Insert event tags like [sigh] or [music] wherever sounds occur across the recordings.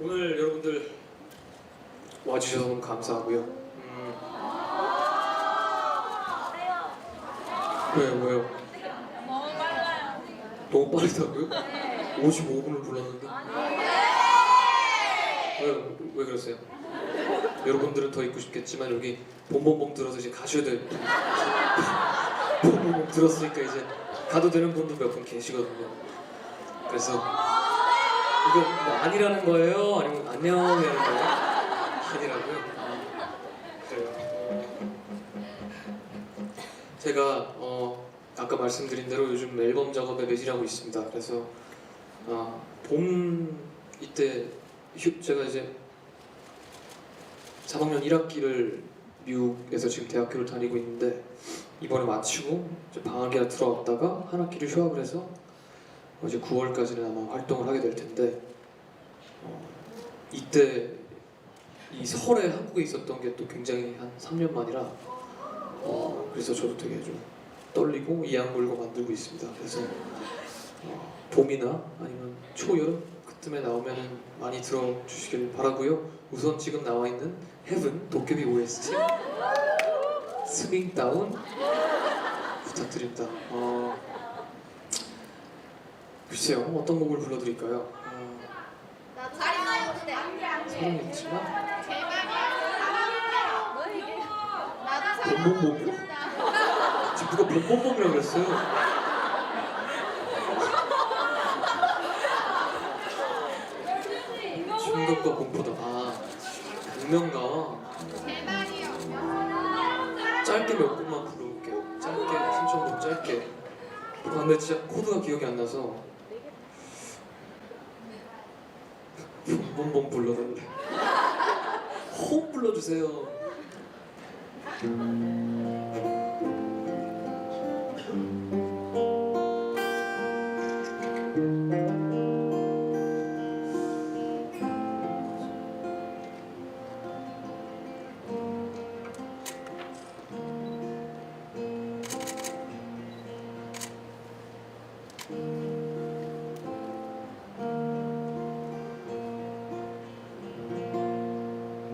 오늘 여러분들 와주셔서 너무 감사하고요. 음, 왜요, 왜요? 너무 빠르다고요? 55분을 불렀는데? 왜, 왜 그러세요? 여러분들은 더 있고 싶겠지만 여기 봄봄봄 들어서 이제 가셔야 될 분. [laughs] 봄봄봄 들었으니까 이제 가도 되는 분도 몇 분 계시거든요. 그래서 이거 뭐 아니라는 거예요? 아니면 안녕이라는 거예요? 아니라고요? 아, 그래요. 제가 어, 아까 말씀드린 대로 요즘 앨범 작업에 매진하고 있습니다. 그래서 아, 봄 이때 휴, 제가 이제 3학년 1학기를 미국에서 지금 대학교를 다니고 있는데 이번에 마치고 방학이라 들어왔다가 한 학기를 휴학을 해서 어, 이제 9월까지는 아마 활동을 하게 될 텐데 어, 이때 이 설에 한국에 있었던 게 또 굉장히 한 3년 만이라 어, 그래서 저도 되게 좀 떨리고 이악 물고 만들고 있습니다. 그래서 어, 봄이나 아니면 초여름 그쯤에 나오면 많이 들어주시길 바라고요. 우선 지금 나와 있는 헤븐 도깨비 OST 스밍 다운 부탁드립니다. 어, 글쎄요 어떤 곡을 불러드릴까요? 어, 사랑했지만 봄봄봄이요? 지금 누가 봄봄봄이라고 그랬어요? 충격과 공포다. 아, 운명가. 짧게 몇 곡만 불러볼게요. 짧게, 신청곡 짧게. 아, 근데 진짜 코드가 기억이 안 나서. 봄봄봄 불러달래. 홈 불러주세요.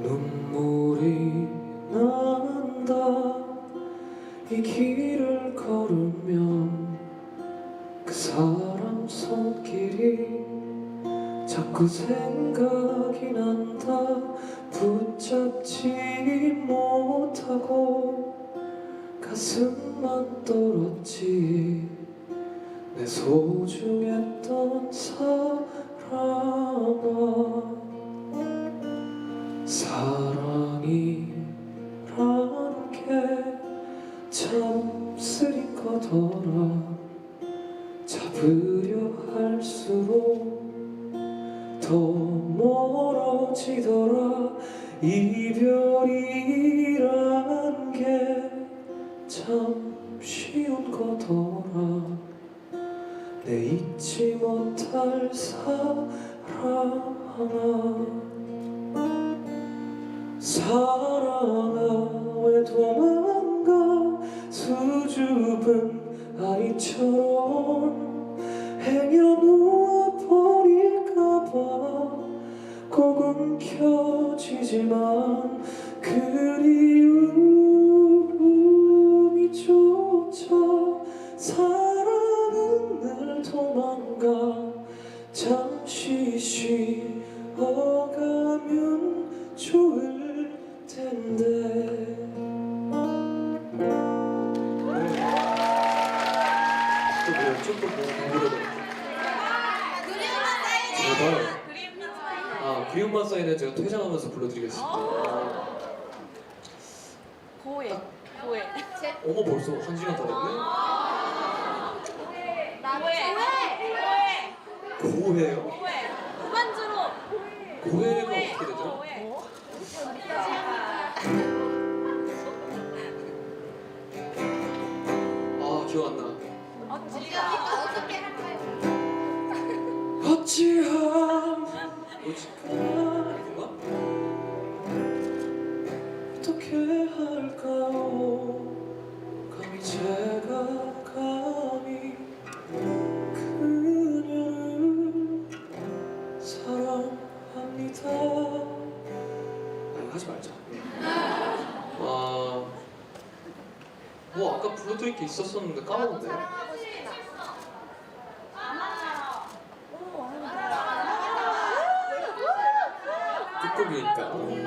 눈물이 난다. 이 길을 걸으면 그 사람 손길이 자꾸 생각이 난다. 붙잡지 못하고 가슴만 떨었지. 내 소중했던 사람아 사랑이라는 게참 쓰린 거더라. 잡으려 할수록 더 멀어지더라. 이별이란 게 참 쉬운 거더라. 내 잊지 못할 사랑아 사랑아 왜 도망가 수줍은 아이처럼 그림만 사이. 아 그리움만 쌓이는 제가 퇴장하면서 불러드리겠습니다 고해. 고해. 어머 벌써 한 시간 다 됐네 고해. 고해. 고해요? 고해. 후반주로. 고해가 어떻게 되더라? 고해. 어찌함 이건가? 어떻게 할까요? 감히 제가 감히 그녀를 사랑합니다. 하지 말자. 어, 뭐 아까 불러드릴 게 있었었는데 까먹었네. 끝곡이